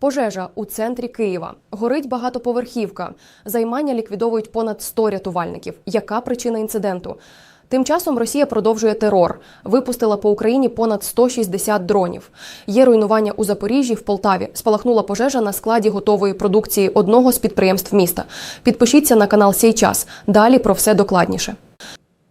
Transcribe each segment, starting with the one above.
Пожежа у центрі Києва. Горить багатоповерхівка. Займання ліквідовують понад 100 рятувальників. Яка причина інциденту? Тим часом Росія продовжує терор. Випустила по Україні понад 160 дронів. Є руйнування у Запоріжжі, в Полтаві. Спалахнула пожежа на складі готової продукції одного з підприємств міста. Підпишіться на канал Сей час. Далі про все докладніше.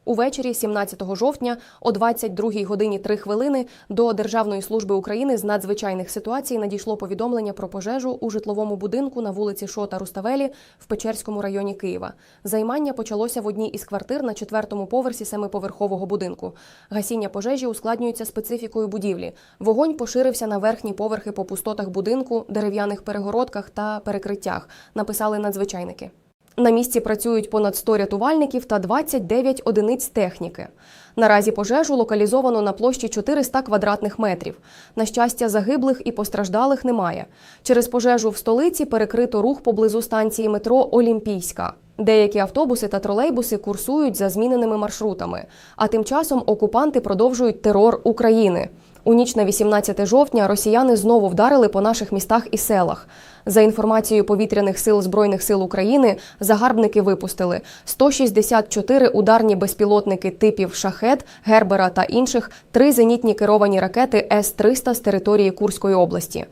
Увечері 17 жовтня о 22 годині 3 хвилини до Державної служби України з надзвичайних ситуацій надійшло повідомлення про пожежу у житловому будинку на вулиці Шота Руставелі в Печерському районі Києва. Займання почалося в одній із квартир на четвертому поверсі семиповерхового будинку. Гасіння пожежі ускладнюється специфікою будівлі. Вогонь поширився на верхні поверхи по пустотах будинку, дерев'яних перегородках та перекриттях. Написали надзвичайники. На місці працюють понад 100 рятувальників та 29 одиниць техніки. Наразі пожежу локалізовано на площі 400 квадратних метрів. На щастя, загиблих і постраждалих немає. Через пожежу в столиці перекрито рух поблизу станції метро Олімпійська. Деякі автобуси та тролейбуси курсують за зміненими маршрутами. А тим часом окупанти продовжують терор України. У ніч на 18 жовтня росіяни знову вдарили по наших містах і селах. За інформацією повітряних сил збройних сил України, загарбники випустили 164 ударні безпілотники типів шахет, гербера та інших, три зенітні керовані ракети С-300 з території Курської області.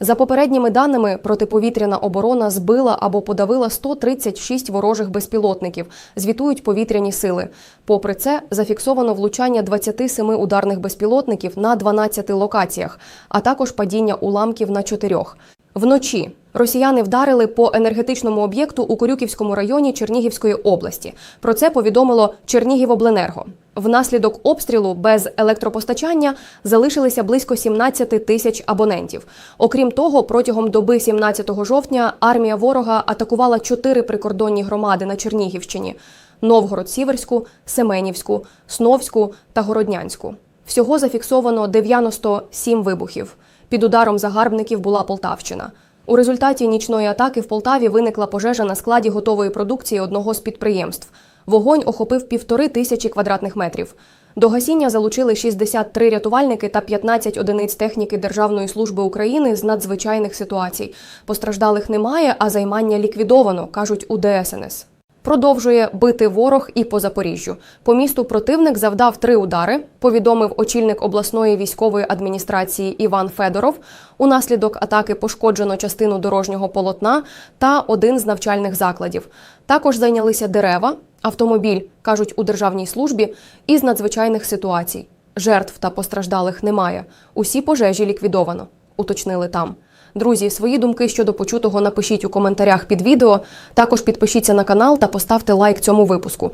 За попередніми даними, протиповітряна оборона збила або подавила 136 ворожих безпілотників. Звітують повітряні сили. Попри це, зафіксовано влучання 27 ударних безпілотників на 12 локаціях, а також падіння уламків на чотирьох. Вночі росіяни вдарили по енергетичному об'єкту у Корюківському районі Чернігівської області. Про це повідомило Чернігівобленерго. Внаслідок обстрілу без електропостачання залишилися близько 17 тисяч абонентів. Окрім того, протягом доби 17 жовтня армія ворога атакувала чотири прикордонні громади на Чернігівщині: Новгород-Сіверську, Семенівську, Сновську та Городнянську. Всього зафіксовано 97 вибухів. Під ударом загарбників була Полтавщина. У результаті нічної атаки в Полтаві виникла пожежа на складі готової продукції одного з підприємств. Вогонь охопив півтори тисячі квадратних метрів. До гасіння залучили 63 рятувальники та 15 одиниць техніки Державної служби України з надзвичайних ситуацій. Постраждалих немає, а займання ліквідовано, кажуть у ДСНС. Продовжує бити ворог і по Запоріжжю. По місту противник завдав три удари. Повідомив очільник обласної військової адміністрації Іван Федоров. Унаслідок атаки пошкоджено частину дорожнього полотна та один з навчальних закладів. Також зайнялися дерева, автомобіль кажуть у державній службі із надзвичайних ситуацій. Жертв та постраждалих немає. Усі пожежі ліквідовано. Уточнили там. Друзі, свої думки щодо почутого напишіть у коментарях під відео. Також підпишіться на канал та поставте лайк цьому випуску.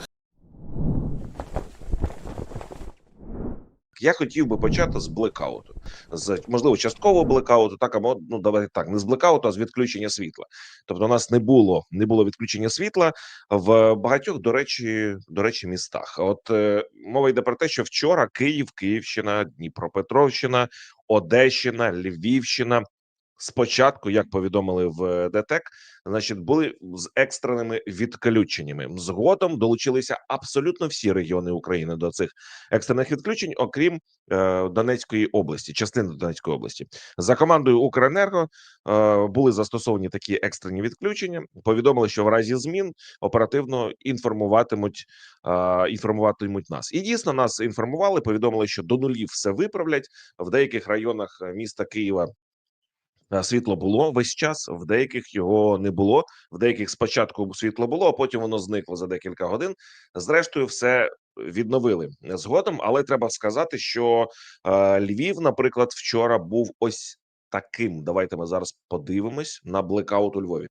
Я хотів би почати з блекауту, з можливо часткового блекауту, так або ну давайте так, не з блекауту, а з відключення світла. Тобто, у нас не було не було відключення світла в багатьох, до речі, до речі, містах. От е, мова йде про те, що вчора Київ, Київщина, Дніпропетровщина, Одещина, Львівщина. Спочатку, як повідомили в ДТЕК, значить, були з екстреними відключеннями. Згодом долучилися абсолютно всі регіони України до цих екстрених відключень, окрім е, Донецької області, частини Донецької області. За командою Укренерго е, були застосовані такі екстрені відключення. Повідомили, що в разі змін оперативно інформуватимуть е, інформуватимуть нас. І дійсно нас інформували. Повідомили, що до нулів все виправлять в деяких районах міста Києва. Е, Світло було весь час, в деяких його не було. В деяких спочатку світло було, а потім воно зникло за декілька годин. Зрештою, все відновили згодом. Але треба сказати, що е, Львів, наприклад, вчора був ось таким. Давайте ми зараз подивимось на блекаут у Львові.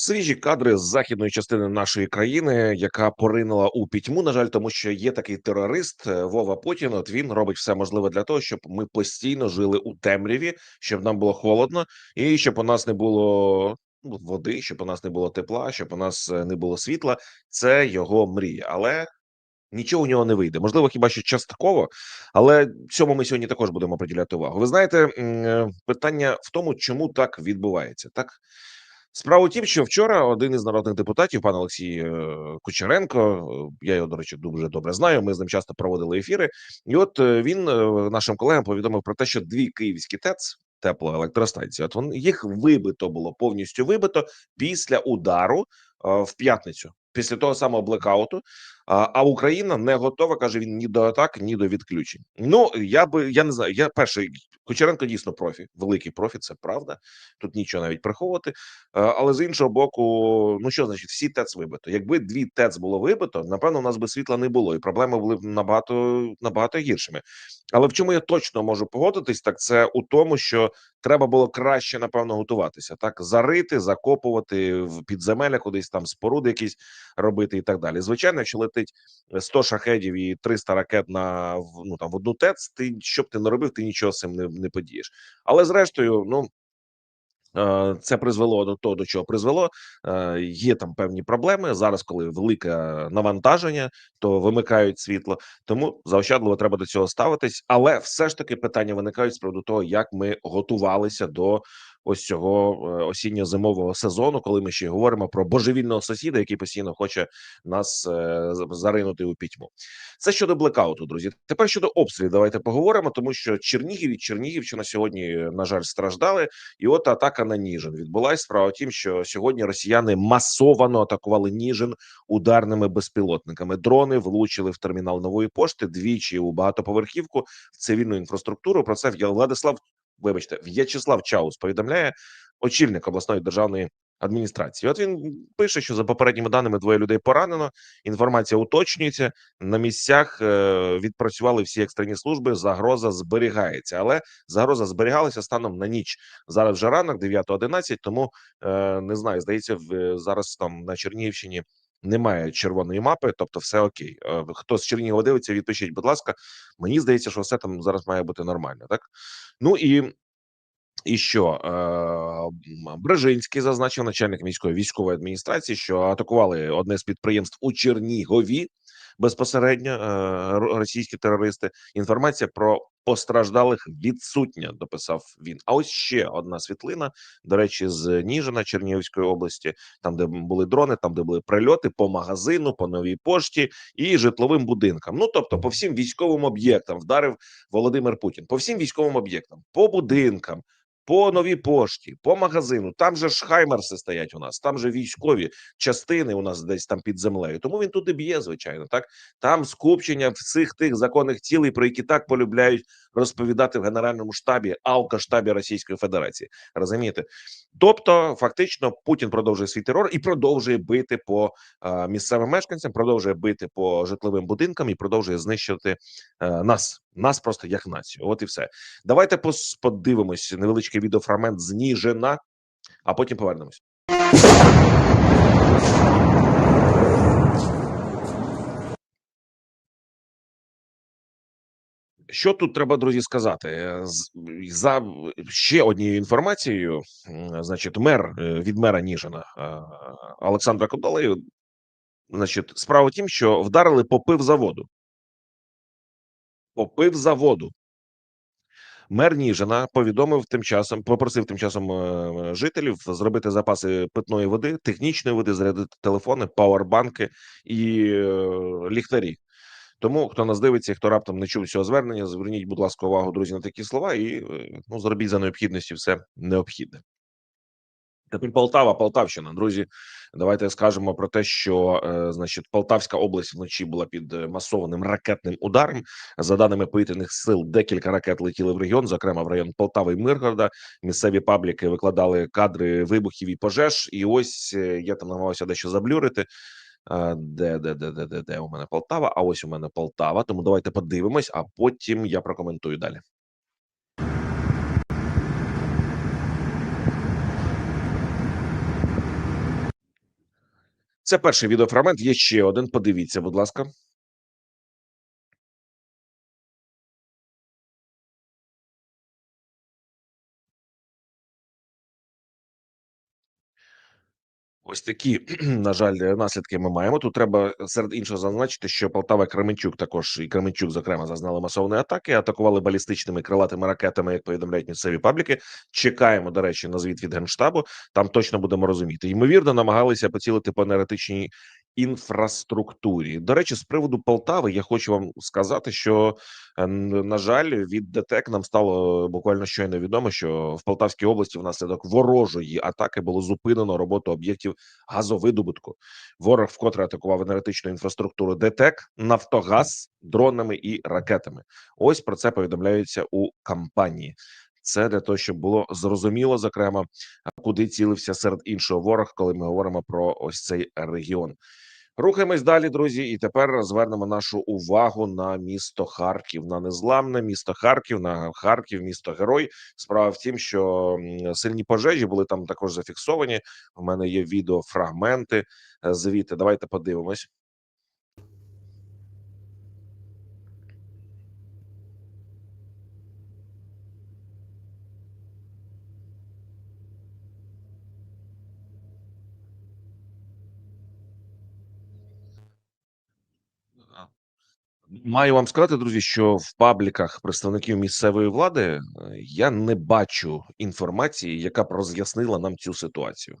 Свіжі кадри з західної частини нашої країни, яка поринула у пітьму. На жаль, тому що є такий терорист е, Вова Путін. От він робить все можливе для того, щоб ми постійно жили у темряві, щоб нам було холодно, і щоб у нас не було ну, води, щоб у нас не було тепла, щоб у нас е, не було світла. Це його мрія, але. Нічого у нього не вийде, можливо, хіба що частково, але цьому ми сьогодні також будемо приділяти увагу. Ви знаєте, е, питання в тому, чому так відбувається, так Справа в тім, що вчора один із народних депутатів, пан Олексій е, Кучеренко, е, я його, до речі, дуже добре знаю. Ми з ним часто проводили ефіри. І от е, він нашим колегам повідомив про те, що дві київські ТЕЦ, теплоелектростанції, от вони їх вибито було повністю вибито після удару в п'ятницю, після того самого блекауту. А Україна не готова, каже він ні до атак, ні до відключень. Ну я би я не знаю. Я перший Кучеренко дійсно профі, великий профі, це правда. Тут нічого навіть приховувати. Е, Але з іншого боку, ну що значить, всі ТЕЦ вибито. Якби дві ТЕЦ було вибито, напевно, у нас би світла не було, і проблеми були б набагато набагато гіршими. Але в чому я точно можу погодитись, так це у тому, що треба було краще напевно готуватися. Так зарити, закопувати в підземелля, кудись там споруди якісь робити і так далі. Звичайно, якщо летить 100 шахедів і 300 ракет на ну там в одну ТЕЦ, ти що б ти не робив, ти нічого з цим не, не подієш. Але зрештою, ну. Е, Це призвело до того, до чого призвело. Е, Є там певні проблеми зараз, коли велике навантаження, то вимикають світло. Тому заощадливо треба до цього ставитись. Але все ж таки питання виникають з приводу того, як ми готувалися до ось цього е, осінньо-зимового сезону, коли ми ще говоримо про божевільного сусіда, який постійно хоче нас е, заринути у пітьму. Це щодо блекауту, друзі. Тепер щодо обстрілів, давайте поговоримо, тому що Чернігів і Чернігівщина сьогодні, на жаль, страждали. І от атака на Ніжин відбулась. Справа в тім, що сьогодні росіяни масовано атакували Ніжин ударними безпілотниками. Дрони влучили в термінал нової пошти двічі у багатоповерхівку в цивільну інфраструктуру. Про це Владислав, вибачте, В'ячеслав Чаус повідомляє очільник обласної державної. Адміністрації, от він пише, що за попередніми даними двоє людей поранено. Інформація уточнюється на місцях. е, Відпрацювали всі екстрені служби. Загроза зберігається, але загроза зберігалася станом на ніч. Зараз вже ранок, 9.11, тому е, не знаю. Здається, зараз там на Чернігівщині немає червоної мапи, тобто все окей. Е, Хто з Чернігова дивиться, відпишіть, будь ласка. Мені здається, що все там зараз має бути нормально, так ну і. І що е, Брежинський зазначив начальник міської військової адміністрації, що атакували одне з підприємств у Чернігові безпосередньо е, російські терористи. Інформація про постраждалих відсутня, дописав він. А ось ще одна світлина. До речі, з Ніжина Чернігівської області, там де були дрони, там де були прильоти по магазину, по новій пошті і житловим будинкам. Ну тобто, по всім військовим об'єктам вдарив Володимир Путін. По всім військовим об'єктам, по будинкам. По новій пошті, по магазину, там же ж хаймерси стоять у нас, там же військові частини у нас десь там під землею. Тому він туди б'є, звичайно. Так там скупчення всіх тих законних цілей, про які так полюбляють розповідати в генеральному штабі, алка-штабі Російської Федерації. Розумієте? Тобто, фактично, Путін продовжує свій терор і продовжує бити по е, місцевим мешканцям, продовжує бити по житловим будинкам і продовжує знищувати е, нас, нас просто як націю. От і все. Давайте подивимось невеличкий відеофрагмент з Ніжина, а потім повернемось. Що тут треба, друзі, сказати? Е, За ще однією інформацією, значить, мер е, від мера Ніжина е, Олександра Кодолею, значить, справа в тім, що вдарили по пивзаводу. По пивзаводу. Мер Ніжина повідомив тим часом, попросив тим часом жителів зробити запаси питної води, технічної води, зарядити телефони, пауербанки і ліхтарі. Тому хто нас дивиться, хто раптом не чув цього звернення, зверніть, будь ласка, увагу, друзі, на такі слова, і е, ну зробіть за необхідності все необхідне. Тепер Полтава, Полтавщина, друзі. Давайте скажемо про те, що е, значить Полтавська область вночі була під е, масованим ракетним ударом. За даними повітряних сил, декілька ракет летіли в регіон, зокрема в район Полтави і Миргорода. Місцеві пабліки викладали кадри вибухів і пожеж. І ось я там намагався дещо заблюрити. Е, Де, де, де, де, де, де у мене Полтава? А ось у мене Полтава. Тому давайте подивимось, а потім я прокоментую далі. Це перший відеофрагмент. Є ще один. Подивіться, будь ласка. Ось такі, на жаль, наслідки ми маємо. Тут треба серед іншого зазначити, що Полтава Кременчук також і Кременчук, зокрема, зазнали масовної атаки, атакували балістичними крилатими ракетами, як повідомляють місцеві пабліки. Чекаємо, до речі, на звіт від генштабу. Там точно будемо розуміти. Ймовірно, намагалися поцілити по енергетичній інфраструктурі. До речі, з приводу Полтави, я хочу вам сказати, що е, на жаль, від ДТЕК нам стало буквально щойно відомо, що в Полтавській області внаслідок ворожої атаки було зупинено роботу об'єктів газовидобутку. Ворог вкотре атакував енергетичну інфраструктуру ДТЕК, Нафтогаз дронами і ракетами. Ось про це повідомляється у кампанії. Це для того, щоб було зрозуміло, зокрема, куди цілився серед іншого ворог, коли ми говоримо про ось цей регіон. Рухаємось далі, друзі, і тепер звернемо нашу увагу на місто Харків, на незламне місто Харків, на Харків, місто Герой. Справа в тім, що сильні пожежі були там також зафіксовані. У мене є відеофрагменти е, звідти. Давайте подивимось. Маю вам сказати, друзі, що в пабліках представників місцевої влади е, я не бачу інформації, яка б роз'яснила нам цю ситуацію.